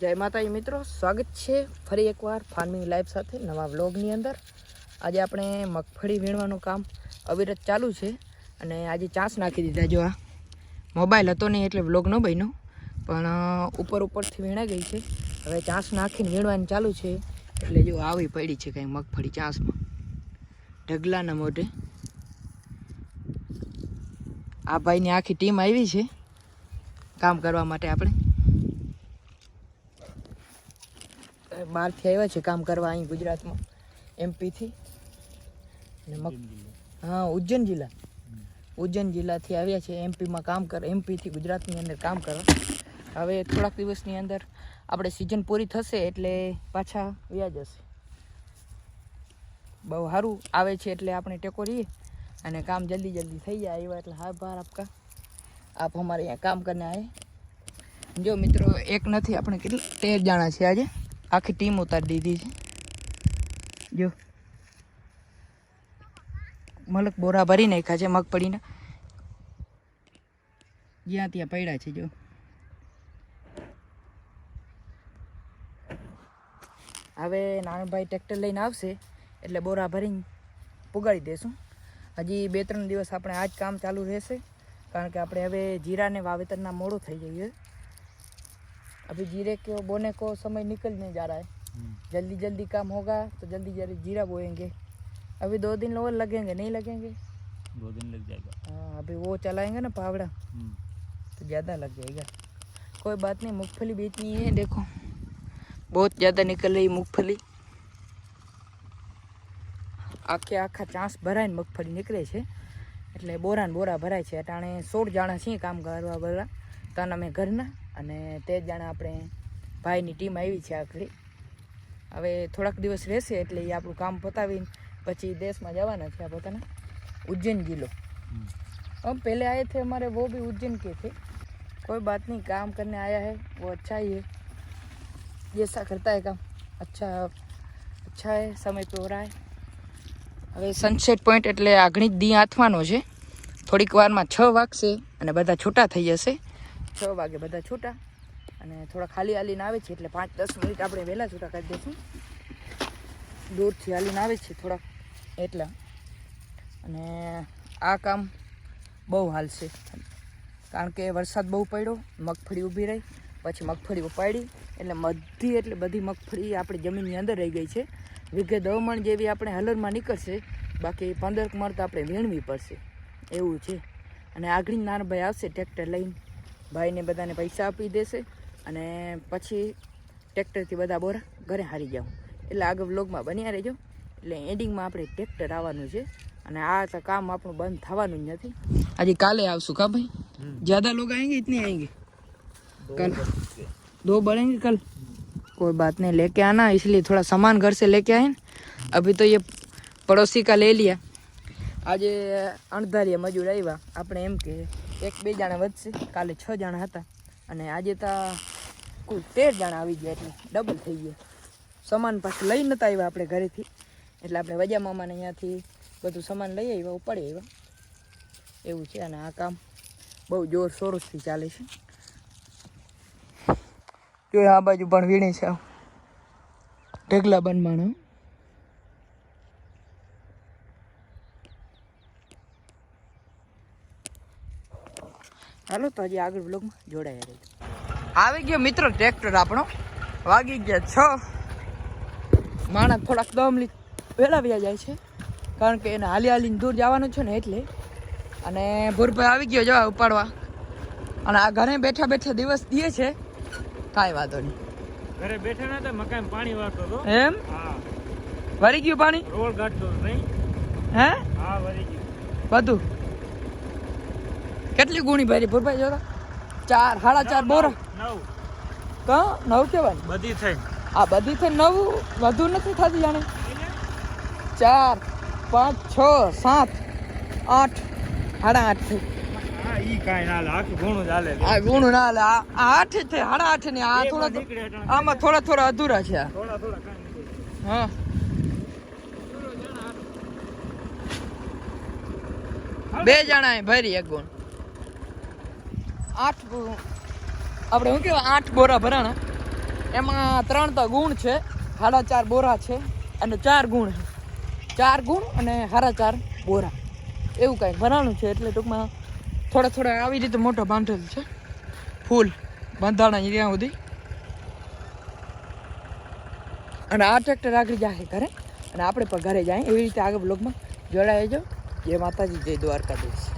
જય માતાજી મિત્રો, સ્વાગત છે ફરી એકવાર ફાર્મિંગ લાઈફ સાથે નવા વ્લોગની અંદર. આજે આપણે મગફળી વીણવાનું કામ અવિરત ચાલુ છે અને આજે ચાંસ નાખી દીધા. જો આ મોબાઈલ હતો નહીં એટલે વ્લોગ ન બન્યો, પણ ઉપર ઉપરથી વીણાઈ ગઈ છે. હવે ચાંસ નાખીને વીણવાનું ચાલુ છે એટલે જો આવી પડી છે કંઈ મગફળી ચાંસમાં. ઢગલાના મોઢે. આ ભાઈની આખી ટીમ આવી છે કામ કરવા માટે આપણે. બહારથી આવ્યા છે કામ કરવા અહીં ગુજરાતમાં એમપીથી મગ હા ઉજ્જૈન જિલ્લા. ઉજ્જૈન જિલ્લાથી આવ્યા છે એમપીમાં કામ કર એમપીથી ગુજરાતની અંદર કામ કરવા. હવે થોડાક દિવસની અંદર આપણે સિઝન પૂરી થશે એટલે પાછા વ્યાજ જશે. બહુ સારું આવે છે એટલે આપણે ટેકો રહીએ અને કામ જલ્દી જલ્દી થઈ જાય એવા એટલે હા ભાર આપકા. આપ અમારે અહીંયા કામ કરીને આવે જો મિત્રો એક નથી આપણે કેટલા તેર જણા છે આજે. આખી ટીમ ઉતારી દીધી છે. જો. મલક બોરા ભરી નાખ્યા છે મગફળીના. જ્યાં ત્યાં પડ્યા છે, જો. હવે નાનભાઈ ટ્રેક્ટર લઈને આવશે, એટલે બોરા ભરીને પુગાડી દેશું. હજી બે ત્રણ દિવસ આપણે આ જ કામ ચાલુ રહેશે, કારણ કે આપણે હવે જીરાને વાવેતરના મોડું થઈ જઈએ अभी जीरे को बोने को समय निकल नहीं जा रहा है जल्दी जल्दी काम होगा तो जल्दी जल्दी जीरा बोएंगे अभी दो दिन और लगेंगे नहीं लगेंगे दो दिन लग जाएगा हाँ अभी वो चलाएंगे ना पावड़ा हम्म, तो ज़्यादा लग जाएगा कोई बात नहीं मूंगफली बेचनी है देखो बहुत ज़्यादा निकल रही मूंगफली આખે આખા ચાંસ ભરાઈને મગફળી નીકળે છે એટલે બોરા ને બોરા ભરાય છે અટાણે સોળ જાણા છીએ કામ કરવા બધા તન અમે ઘરના અને તે જ જાણે આપણે ભાઈની ટીમ આવી છે આખરી હવે થોડાક દિવસ રહેશે એટલે એ આપણું કામ પતાવીને પછી દેશમાં જવાના છે આ પોતાના उज्जैन जिलो हम्म, हम पहले आए थे हमारे वो भी उज्जैन के थे कोई बात नहीं काम करने आया है वो अच्छा ही है जैसा करता है काम अच्छा अच्छा है समय पे हो रहा है હવે સનસેટ પોઈન્ટ એટલે આગણી જ દી આથવાનો છે થોડીક વારમાં છ વાગશે અને બધા છૂટા થઈ જશે છ વાગે બધા છૂટા. અને થોડા ખાલી હાલીને આવે છે એટલે પાંચ દસ મિનિટ આપણે વહેલા છૂટા કરી દઈશું. દૂરથી હાલીને આવે છે થોડાક એટલા. અને આ કામ બહુ હાલશે. કારણ કે વરસાદ બહુ પડ્યો, મગફળી ઊભી રહી, પછી મગફળી ઉપાડી, એટલે બધી એટલે બધી મગફળી આપણી જમીનની અંદર રહી ગઈ છે. વીઘે દવમણ જેવી આપણે હલરમાં નીકળશે, બાકી પંદર મણ તો આપણે વીણવી પડશે. એવું છે. અને આગળ નાનભાઈ આવશે, ટ્રેક્ટર લઈને. ભાઈને બધાને પૈસા આપી દેશે અને પછી ટ્રેક્ટરથી બધા બોરા ઘરે હારી જાઉં એટલે આગળ વ્લોગમાં બન્યા રહેજો એટલે એન્ડિંગમાં આપણે ટ્રેક્ટર આવવાનું છે અને આ તો કામ આપણું બંધ થવાનું જ નથી આજે કાલે આવશું કા ભાઈ જ્યાદા लोग आएंगे इतने आएंगे दो कल बज के। दो बढ़ेंगे कल कोई बात नहीं लेके आना इसलिए थोड़ा सामान घर से लेके आए ना अभी तो ये पड़ोसी का ले लिया આજે અણધારીયા મજૂર આવ્યા આપણે એમ કે એક બે જણા વધશે. કાલે છ જણા હતા. અને આજે તો કુલ તેર જણા આવી ગયા એટલે ડબલ થઈ ગયા. સામાન પાછું લઈ નતા આવ્યા આપણે ઘરેથી. એટલે આપણે વજા મામાને અહીંયાથી બધું સામાન લઈ આવ્યા, ઉપાડી આવ્યા. એવું છે અને આ કામ બહુ જોર સોરસથી ચાલે છે. જો આ બાજુ પણ વીણે છે. ઢગલા બનમાણો હાલો તો હજી આગળ બ્લોગમાં જોડાયા રહી આવી ગયો મિત્રો ટ્રેક્ટર આપણો. વાગી ગયા છ. માણસ થોડાક દમલી વહેલા વ્યા જાય છે. કારણ કે એને હાલી હાલીને દૂર જવાનું છે ને એટલે. અને ભૂરભાઈ આવી ગયો જવા ઉપાડવા. અને આ ઘરે બેઠા બેઠા દિવસ દે છે. કાંઈ વાંધો નહીં. ઘરે બેઠા ના હતા મકાન પાણી વાળતો હતો. એમ? હા. વળી ગયું પાણી? રોડ ગાઢતો નહીં? હે? હા વળી ગયું. બધું? કેટલી ગુણી ભરી? ભરભાઈ જોતા? ચાર સાડા ચાર બોરા. તો નવ કેવાય બધી થઈ. આ બધી થઈ નવ વધુ નથી થતી જાણે. ચાર પાંચ છ સાત આઠ સાડા આઠ થઈ. આમાં થોડા થોડા અધૂરા છે હા. બે જણા ભરી એક ગુણ. આઠ આપણે શું કહેવાય, આઠ બોરા ભરાણા. એમાં ત્રણ તો ગુણ છે સાડા ચાર બોરા છે અને ચાર ગુણ ચાર ગુણ અને સાડા ચાર બોરા. એવું કાંઈ ભરાણું છે એટલે ટૂંકમાં થોડા થોડા આવી રીતે મોટો બાંધેલ છે. ફૂલ બંધાણા ત્યાં સુધી. અને આ ટ્રેક્ટર આગળ જાય ઘરે. અને આપણે પણ ઘરે જાય. એવી રીતે આગળ બ્લોગમાં જોડાઈ જજો જય માતાજી, જય દ્વારકાધીશ.